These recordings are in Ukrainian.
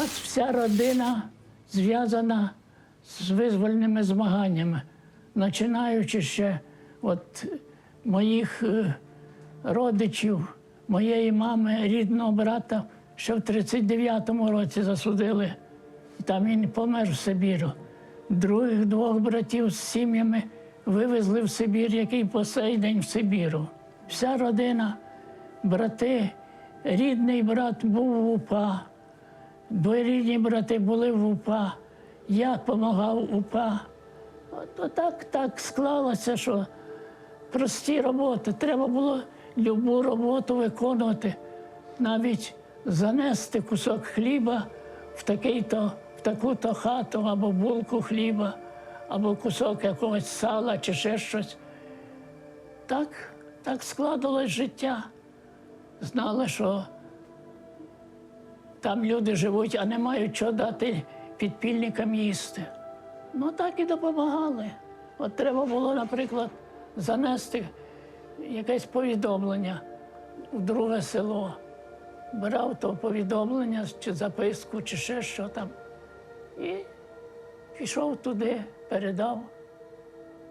Нас вся родина зв'язана з визвольними змаганнями, починаючи ще від моїх е, родичів, моєї мами, рідного брата, що в 39-му році засудили. Там він помер в Сибіру. Других двох братів з сім'ями вивезли в Сибір, який по сей день в Сибіру. Вся родина, брати, рідний брат був в УПА. Двоюрідні брати були в УПА, я допомагав УПА. От, отак так склалося, що прості роботи. Треба було любу роботу виконувати, навіть занести кусок хліба в такий-то, в таку-то хату, або булку хліба, або кусок якогось сала чи ще щось. Так, так складалось життя. Знали, що там люди живуть, а не мають що дати підпільникам їсти. Ну так і допомагали. От треба було, наприклад, занести якесь повідомлення в друге село. Брав то повідомлення чи записку, чи ще що там. І пішов туди, передав.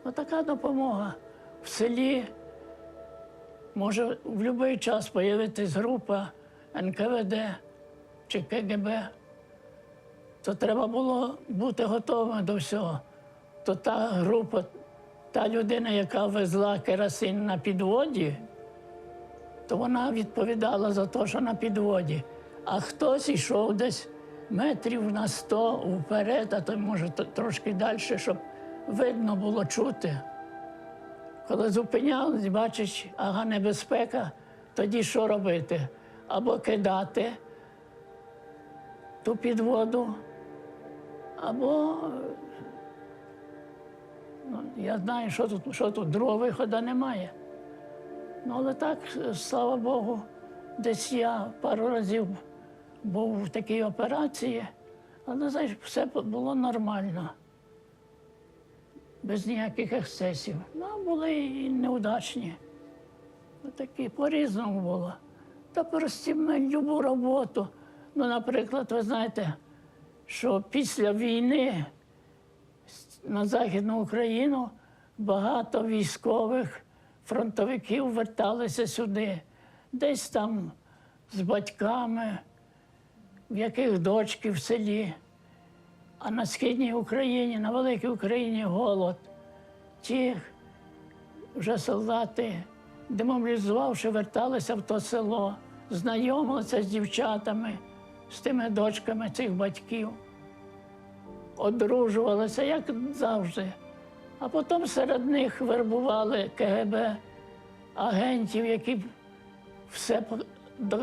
Отака допомога. В селі може в будь-який час з'явитись група НКВД чи КГБ, то треба було бути готовим до всього. То та група, та людина, яка везла керосин на підводі, то вона відповідала за те, що на підводі. А хтось йшов десь метрів на сто вперед, а то може трошки далі, щоб видно було чути. Коли зупинялись, бачиш, ага, небезпека, тоді що робити? Або кидати ту підводу, або ну, я знаю, що тут, що тут другого виходу немає. Ну, але так, слава Богу, десь я пару разів був в такій операції, але знаєш, все було нормально. Без ніяких ексцесів. Ну, були і неудачні. Такі по-різному було. Та прості любу роботу. Ну, наприклад, ви знаєте, що після війни на Західну Україну багато військових фронтовиків верталися сюди, десь там з батьками, в яких дочки в селі. А на східній Україні, на великій Україні голод. Ті вже солдати, демобілізувавши, верталися в то село, знайомилися з дівчатами, з тими дочками цих батьків, одружувалися, як завжди. А потім серед них вербували КГБ агентів, які все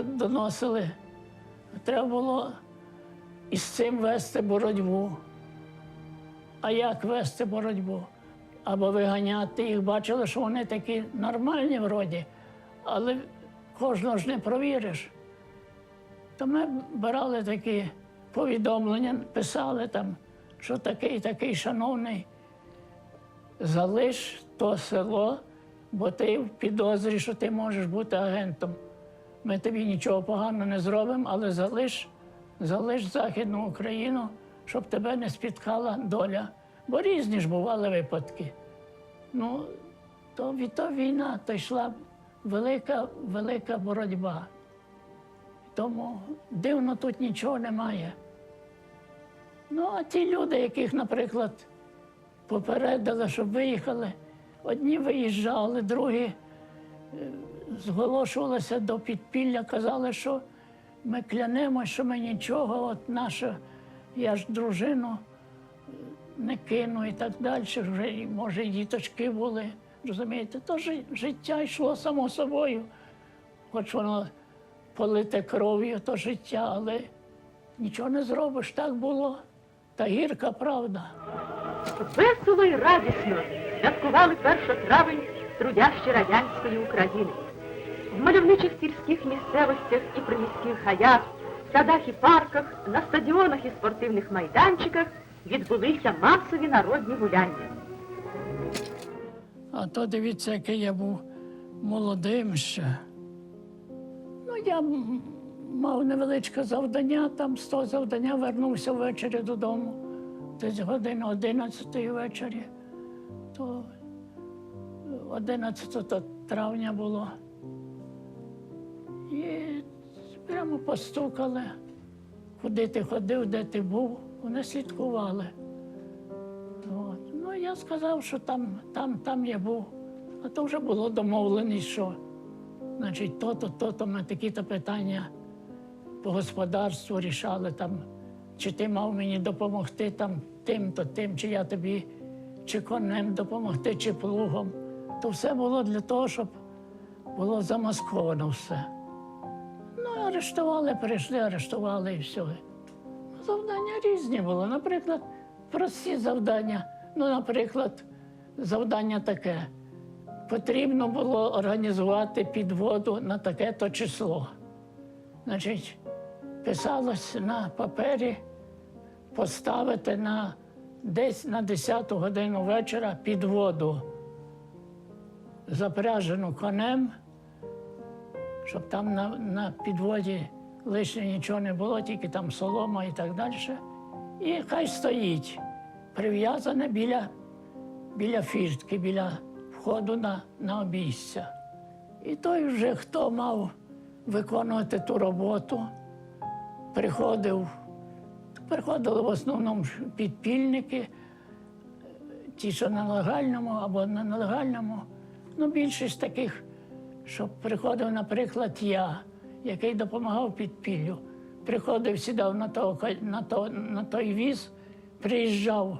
доносили. Треба було із цим вести боротьбу. А як вести боротьбу? Або виганяти їх, бачили, що вони такі нормальні вроді, але кожного ж не провіриш. То ми брали такі повідомлення, писали там, що такий, такий шановний, залиш то село, бо ти в підозрі, що ти можеш бути агентом. Ми тобі нічого поганого не зробимо, але залиш, залиш Західну Україну, щоб тебе не спіткала доля. Бо різні ж бували випадки. Ну, то від то війна, то йшла велика, велика боротьба. Тому дивно тут нічого немає. Ну, а ті люди, яких, наприклад, попередили, щоб виїхали, одні виїжджали, другі зголошувалися до підпілля, казали, що ми клянемось, що ми нічого, от наша, я ж дружину е, не кину і так далі. Вже, може, і діточки були. Розумієте, то життя йшло само собою. Хоч воно полите кров'ю, то життя, але нічого не зробиш, так було. Та гірка правда. Весело і радісно святкували 1 травень трудящі радянської України. В мальовничих сільських місцевостях і приміських гаях, садах і парках, на стадіонах і спортивних майданчиках відбулися масові народні гуляння. А то дивіться, який я був молодим ще. Я мав невеличке завдання, там з того завдання вернувся ввечері додому. Десь години 11 ввечері. То 11 травня було. І прямо постукали, куди ти ходив, де ти був. Вони слідкували. От. Ну, я сказав, що там, там, там я був. А то вже було домовленість, що значить, то-то, то-то ми такі-то питання по господарству рішали там, чи ти мав мені допомогти там тим-то, тим, чи я тобі чи конем допомогти, чи плугом. То все було для того, щоб було замасковано все. Ну, арештували, прийшли, арештували і все. Завдання різні були. Наприклад, прості завдання. Ну, наприклад, завдання таке. Потрібно було організувати підводу на таке-то число. Значить, писалось на папері поставити на десь на 10 годину вечора підводу, запряжену конем, щоб там на, на підводі лише нічого не було, тільки там солома і так далі. І хай стоїть прив'язане біля, біля фіртки, біля входу на, на обійстя. І той вже, хто мав виконувати ту роботу, приходив, приходили в основному підпільники, ті, що на легальному або на нелегальному. Ну, більшість таких, що приходив, наприклад, я, який допомагав підпіллю. Приходив, сідав на, того, на, то, на той віз, приїжджав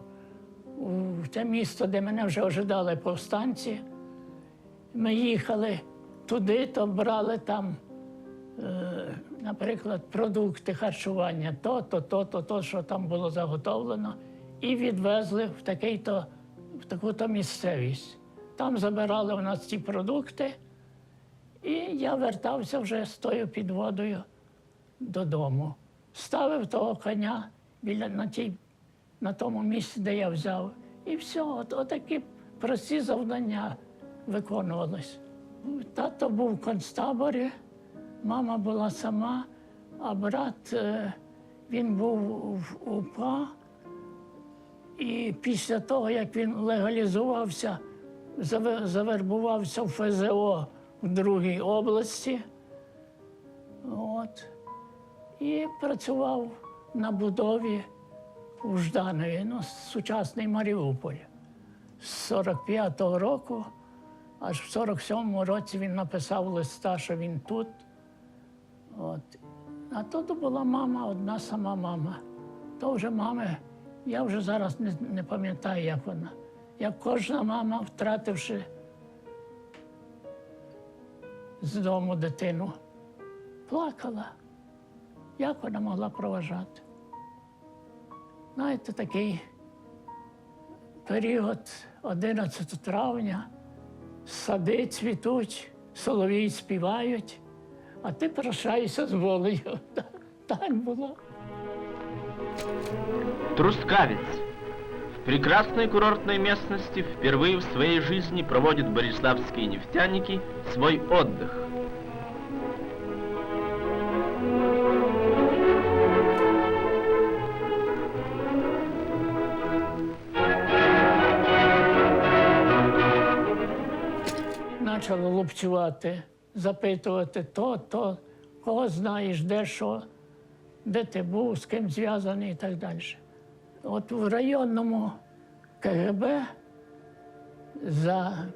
у те місто, де мене вже ожидали повстанці. Ми їхали туди, то брали там, е, наприклад, продукти харчування, то, то, то, то, то, що там було заготовлено, і відвезли в в таку-то місцевість. Там забирали у нас ці продукти, і я вертався вже з тою підводою додому. Ставив того коня біля на, тій, на тому місці, де я взяв. І все, от, отакі прості завдання виконувались. Тато був в концтаборі, мама була сама, а брат е, він був в УПА. І після того, як він легалізувався, завербувався в ФЗО в другій області. От. І працював на будові у Жданові, ну, сучасний Маріуполь. З 45-го року, аж в 47-му році він написав листа, що він тут. От. А тут була мама, одна сама мама. То вже мами, я вже зараз не, не пам'ятаю, як вона. Як кожна мама, втративши з дому дитину, плакала. Як вона могла проважати? Знаєте, такий період 11 травня, сади цвітуть, соловії співають, а ти прощаєшся з волею. Так було. Трускавец. В прекрасной курортной местности впервые в своей жизни проводят бориславские нефтяники свой отдых. Почали лупцювати, запитувати то, то, кого знаєш, де що, де ти був, з ким зв'язаний і так далі. От в районному КГБ за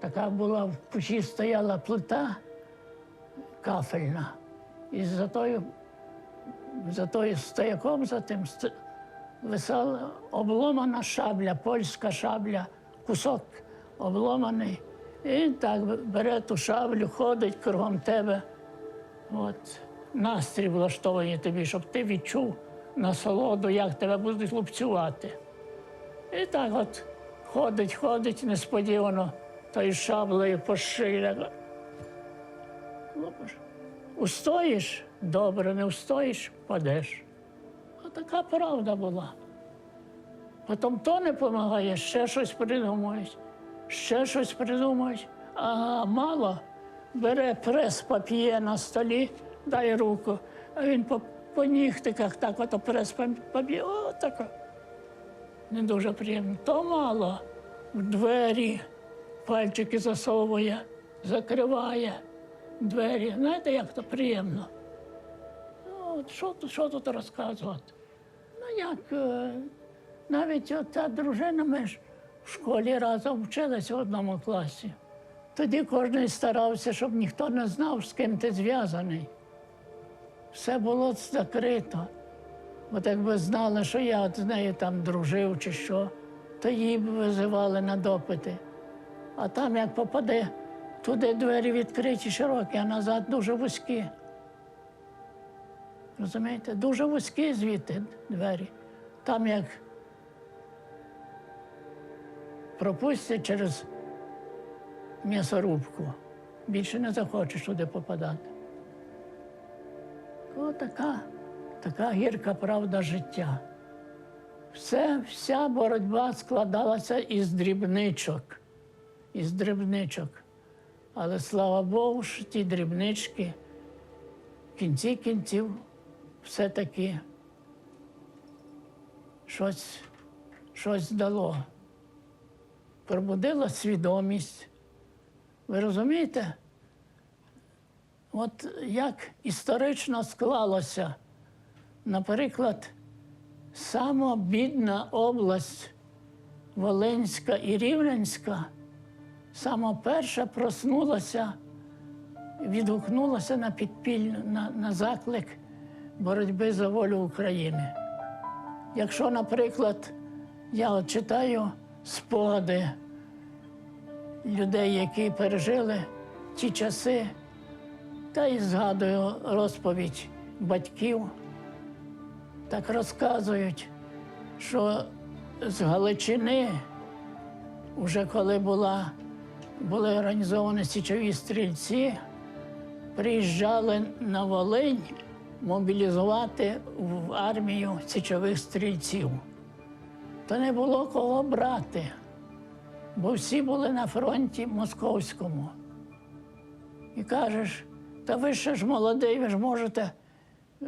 така була в кущі стояла плита кафельна, і за тою, за тою стояком, за тим висала обломана шабля, польська шабля, кусок обломаний. І так бере ту шаблю, ходить кругом тебе. От. Настрій влаштований тобі, щоб ти відчув насолоду, як тебе будуть лупцювати. І так от ходить, ходить несподівано тою шаблею по шиї. Устоїш добре, не устоїш падеш. Отака правда була. Потім то не допомагає, ще щось придумають, ще щось придумають. А мало бере прес папіє на столі, дай руку, а він по, по нігтиках так ото прес папіє, о, тако. Не дуже приємно. То мало в двері пальчики засовує, закриває двері. Знаєте, як то приємно. Ну, що, тут- що тут розказувати? Ну як, е, навіть та дружина, ми ж в школі разом вчилися в одному класі. Тоді кожен старався, щоб ніхто не знав, з ким ти зв'язаний. Все було закрито. От якби знали, що я з нею там дружив чи що, то її б визивали на допити. А там, як попаде, туди двері відкриті широкі, а назад дуже вузькі. Розумієте? Дуже вузькі звідти двері. Там як пропустять через м'ясорубку, більше не захочеш туди попадати. О, така, така гірка правда життя. Все, вся боротьба складалася із дрібничок, із дрібничок. Але слава Богу, що ті дрібнички в кінці кінців все-таки щось, щось дало. Пробудила свідомість. Ви розумієте? От як історично склалося, наприклад, сама бідна область Волинська і Рівненська, сама перша проснулася, відгукнулася на підпільну, на, на заклик боротьби за волю України. Якщо, наприклад, я читаю спогади людей, які пережили ті часи, та й згадую розповідь батьків, так розказують, що з Галичини, вже коли була, були організовані січові стрільці, приїжджали на Волинь мобілізувати в армію січових стрільців. То не було кого брати, бо всі були на фронті московському. І кажеш, та ви ще ж молодий, ви ж можете е,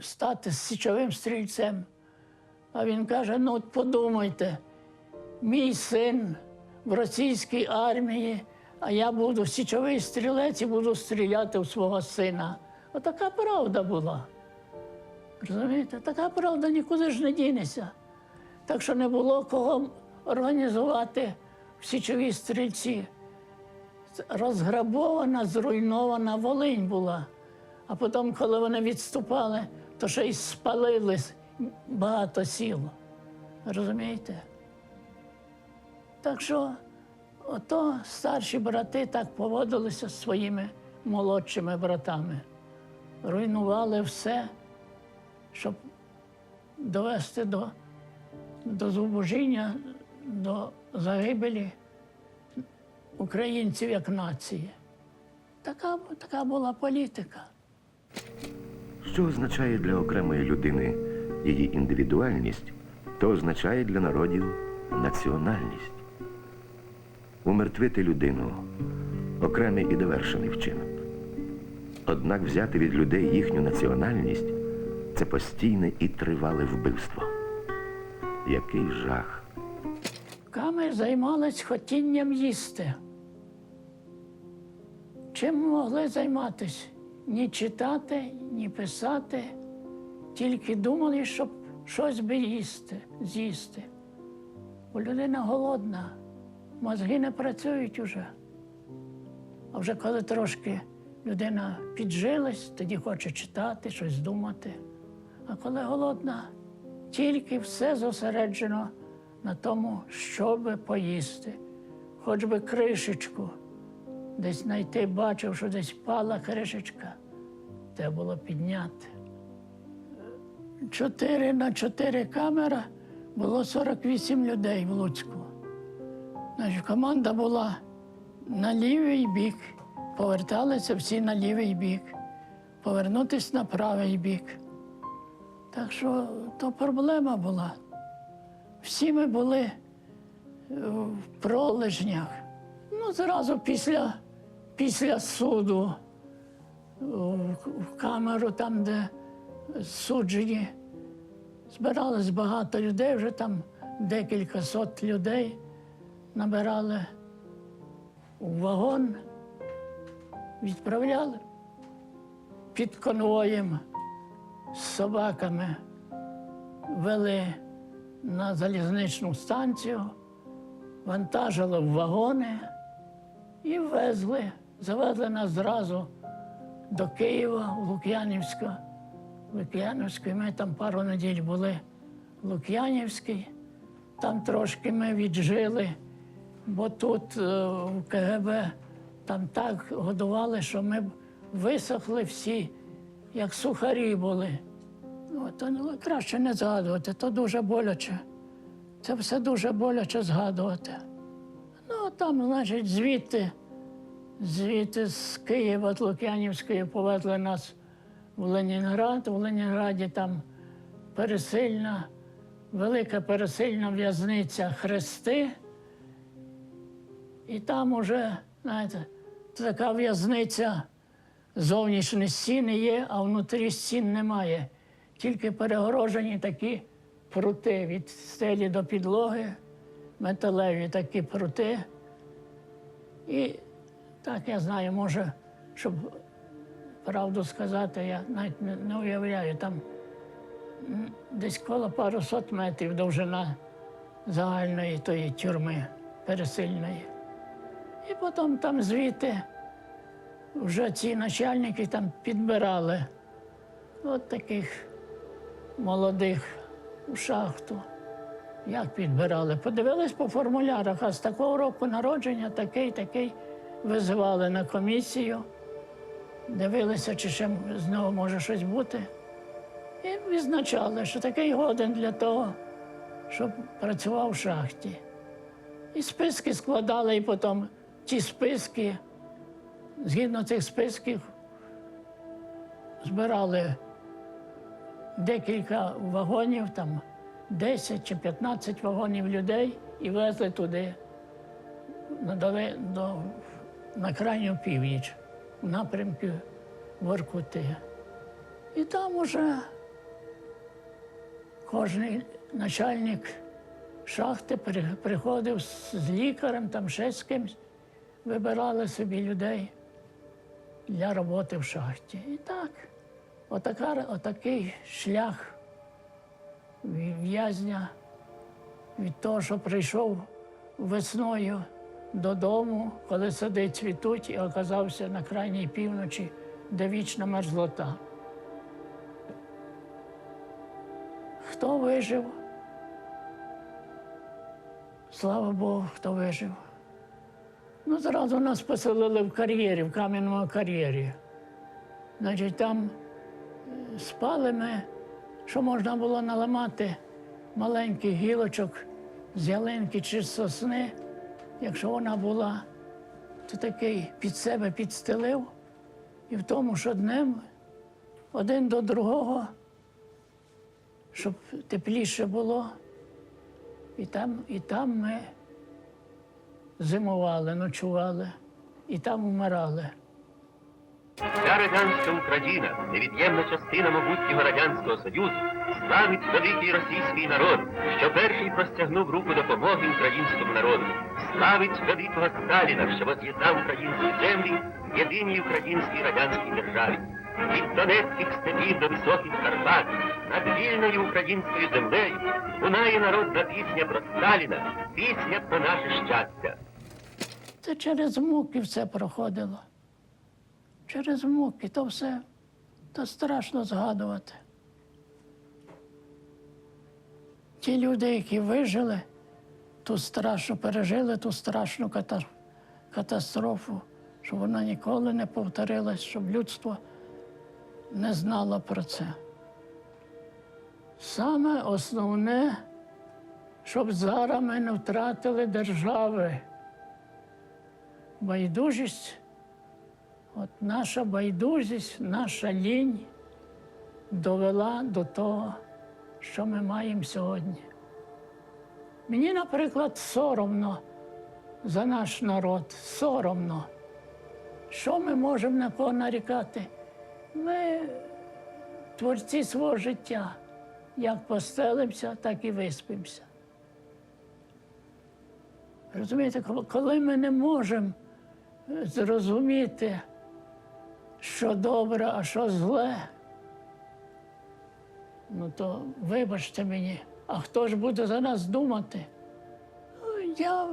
стати січовим стрільцем. А він каже: ну от подумайте, мій син в російській армії, а я буду січовий стрілець і буду стріляти в свого сина. Отака правда була. Розумієте? Така правда нікуди ж не дінеться. Так що не було кого організувати в січові стрільці. Розграбована, зруйнована Волинь була. А потім, коли вони відступали, то ще й спалили багато сіл. Розумієте? Так що ото старші брати так поводилися з своїми молодшими братами. Руйнували все, щоб довести до, до зубожіння, до загибелі українців як нації. Така, така була політика. Що означає для окремої людини її індивідуальність, то означає для народів національність. Умертвити людину окремий і довершений вчинок. Однак взяти від людей їхню національність це постійне і тривале вбивство. Який жах! Ками займались хотінням їсти. Чим могли займатися? Ні читати, ні писати, тільки думали, щоб щось би їсти, з'їсти. Бо людина голодна, мозги не працюють уже. А вже коли трошки людина піджилась, тоді хоче читати, щось думати. А коли голодна, тільки все зосереджено на тому, що би поїсти, хоч би кришечку. Десь знайти, бачив, що десь пала кришечка, треба було підняти. Чотири на чотири камера було 48 людей в Луцьку. Значить, команда була на лівий бік, поверталися всі на лівий бік, повернутися на правий бік. Так що то проблема була. Всі ми були е, в пролежнях. Ну, зразу після, після суду в в камеру, там, де суджені, збиралось багато людей, вже там декілька сот людей набирали у вагон, відправляли під конвоєм з собаками, вели на залізничну станцію, вантажили в вагони і везли, завезли нас зразу до Києва, в Лук'янівську. Лук'янівську, ми там пару неділь були в Лук'янівській, там трошки ми віджили, бо тут е, в КГБ там так годували, що ми висохли всі, як сухарі були. То ну, краще не згадувати, то дуже боляче. Це все дуже боляче згадувати. Ну, там, значить, звідти, звідти з Києва, з Лук'янівської повезли нас в Ленінград. В Ленінграді там пересильна, велика пересильна в'язниця Хрести. І там уже, знаєте, така в'язниця, зовнішні стіни є, а внутрі стін немає. Тільки перегорожені такі прути від стелі до підлоги, металеві такі прути. І так я знаю, може, щоб правду сказати, я навіть не, уявляю, там десь коло пару сот метрів довжина загальної тої тюрми пересильної. І потім там звідти вже ці начальники там підбирали от таких молодих у шахту. Як підбирали? Подивились по формулярах, а з такого року народження такий, такий визивали на комісію, дивилися, чи ще знову може щось бути. І відзначали, що такий годен для того, щоб працював в шахті. І списки складали, і потім ті списки, згідно цих списків, збирали декілька вагонів, там 10 чи 15 вагонів людей і везли туди на, дале- до, на крайню північ, в напрямку Воркути. І там уже кожен начальник шахти приходив з лікарем, там ще з кимось, вибирали собі людей для роботи в шахті. І так Отака, отакий шлях в'язня від того, що прийшов весною додому, коли сади цвітуть, і оказався на крайній півночі, де вічна мерзлота. Хто вижив? Слава Богу, хто вижив. Ну, зразу нас поселили в кар'єрі, в кам'яному кар'єрі. Значить, там е, спали ми, що можна було наламати маленьких гілочок з ялинки чи з сосни. Якщо вона була, то такий під себе підстелив. І в тому, що днем один до другого, щоб тепліше було. І там, і там ми зимували, ночували, і там вмирали. Вся радянська Україна, невід'ємна частина могутнього Радянського Союзу, славить великий російський народ, що перший простягнув руку допомоги українському народу. Славить великого Сталіна, що воз'єднав українські землі в єдиній українській радянській державі. Від Донецьких степів до високих Карпат над вільною українською землею лунає народна пісня про Сталіна, пісня про наше щастя. Це через муки все проходило. Через муки то все, то страшно згадувати. Ті люди, які вижили, ту страшну пережили ту страшну катастрофу, щоб вона ніколи не повторилась, щоб людство не знало про це. Саме основне, щоб зараз ми не втратили держави. Байдужість, от наша байдужість, наша лінь довела до того, що ми маємо сьогодні. Мені, наприклад, соромно за наш народ, соромно. Що ми можемо на кого нарікати? Ми творці свого життя. Як постелимося, так і виспимося. Розумієте, коли- ми не можемо зрозуміти, що добре, а що зле, ну то вибачте мені, а хто ж буде за нас думати? Я,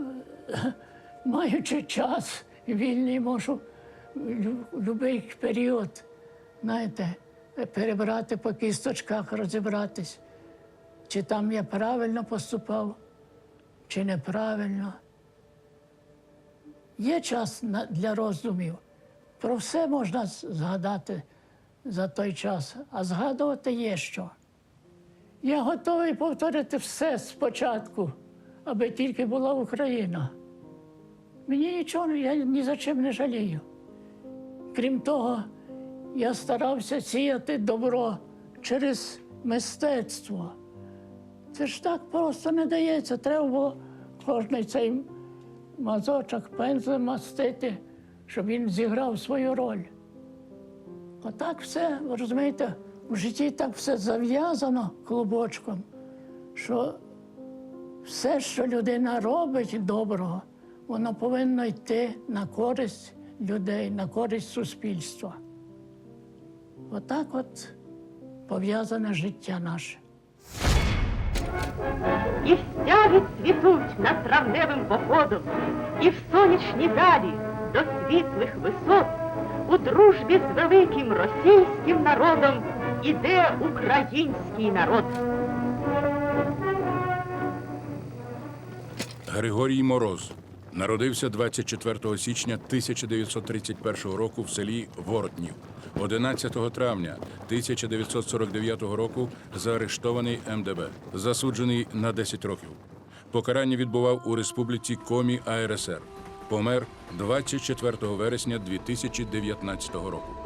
маючи час вільний, можу будь-який період, знаєте, перебрати по кісточках, розібратись, чи там я правильно поступав, чи неправильно. Є час для роздумів. Про все можна згадати за той час, а згадувати є що. Я готовий повторити все спочатку, аби тільки була Україна. Мені нічого, я ні за чим не жалію. Крім того, я старався сіяти добро через мистецтво. Це ж так просто не дається. Треба було кожний цей мазочок пензлем мастити, щоб він зіграв свою роль. Отак все, ви розумієте, в житті так все зав'язано клубочком, що все, що людина робить доброго, воно повинно йти на користь людей, на користь суспільства. Отак от пов'язане життя наше. І стяги цвітуть над травневим походом, і в сонячні далі до світлих висот у дружбі з великим російським народом іде український народ. Григорій Мороз народився 24 січня 1931 року в селі Воротнів. 11 травня 1949 року заарештований МДБ, засуджений на 10 років. Покарання відбував у республіці Комі АРСР. Помер 24 вересня 2019 року.